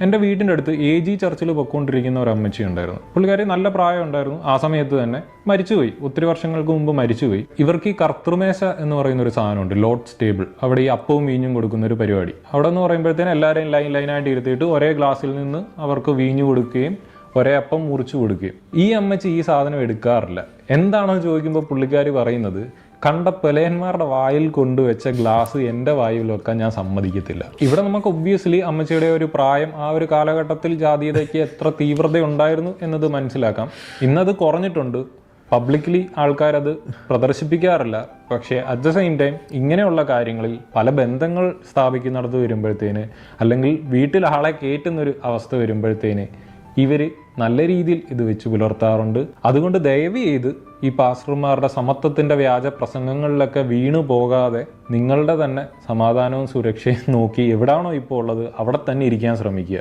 എന്റെ വീടിന്റെ അടുത്ത് എ ജി ചർച്ചിൽ പൊയ്ക്കൊണ്ടിരിക്കുന്ന ഒരു അമ്മച്ചി ഉണ്ടായിരുന്നു. പുള്ളിക്കാരി നല്ല പ്രായം ഉണ്ടായിരുന്നു. ആ സമയത്ത് തന്നെ മരിച്ചുപോയി. ഒത്തിരി വർഷങ്ങൾക്ക് മുമ്പ് മരിച്ചുപോയി. ഇവർക്ക് ഈ കർത്തൃമേശ എന്ന് പറയുന്ന ഒരു സാധനമുണ്ട് ലോഡ്സ് ടേബിൾ അവിടെ ഈ അപ്പവും വീഞ്ഞും കൊടുക്കുന്ന ഒരു പരിപാടി. അവിടെ എന്ന് പറയുമ്പോഴത്തേനും എല്ലാവരെയും ലൈൻ ലൈനായിട്ട് ഇരുത്തിയിട്ട് ഒരേ ഗ്ലാസ്സിൽ നിന്ന് അവർക്ക് വീഞ്ഞു കൊടുക്കുകയും ഒരേ അപ്പം മുറിച്ചു കൊടുക്കുകയും. ഈ അമ്മച്ചി ഈ സാധനം എടുക്കാറില്ല. എന്താണെന്ന് ചോദിക്കുമ്പോൾ പുള്ളിക്കാർ പറയുന്നത് കണ്ട പെലയന്മാരുടെ വായിൽ കൊണ്ടുവച്ച ഗ്ലാസ് എന്റെ വായിൽ വെക്കാൻ ഞാൻ സമ്മതിക്കത്തില്ല. ഇവിടെ നമുക്ക് ഒബ്വിയസ്ലി അമ്മച്ചിയുടെ ഒരു പ്രായം ആ ഒരു കാലഘട്ടത്തിൽ ജാതീയതയ്ക്ക് എത്ര തീവ്രത ഉണ്ടായിരുന്നു എന്നത് മനസ്സിലാക്കാം. ഇന്നത് കുറഞ്ഞിട്ടുണ്ട്. പബ്ലിക്കലി ആൾക്കാരത് പ്രദർശിപ്പിക്കാറില്ല. പക്ഷേ അറ്റ് ദ സെയിം ടൈം ഇങ്ങനെയുള്ള കാര്യങ്ങളിൽ പല ബന്ധങ്ങൾ സ്ഥാപിക്കുന്നിടത്ത് വരുമ്പോഴത്തേന് അല്ലെങ്കിൽ വീട്ടിൽ ആളെ കയറ്റുന്നൊരു അവസ്ഥ വരുമ്പോഴത്തേന് ഇവർ നല്ല രീതിയിൽ ഇത് വെച്ച് പുലർത്താറുണ്ട്. അതുകൊണ്ട് ദയവ് ചെയ്ത് ഈ പാസ്റ്റർമാരുടെ സമത്വത്തിന്റെ വ്യാജ പ്രസംഗങ്ങളിലൊക്കെ വീണു പോകാതെ നിങ്ങളുടെ തന്നെ സമാധാനവും സുരക്ഷയും നോക്കി എവിടെയാണോ ഇപ്പോൾ ഉള്ളത് അവിടെ തന്നെ ഇരിക്കാൻ ശ്രമിക്കുക.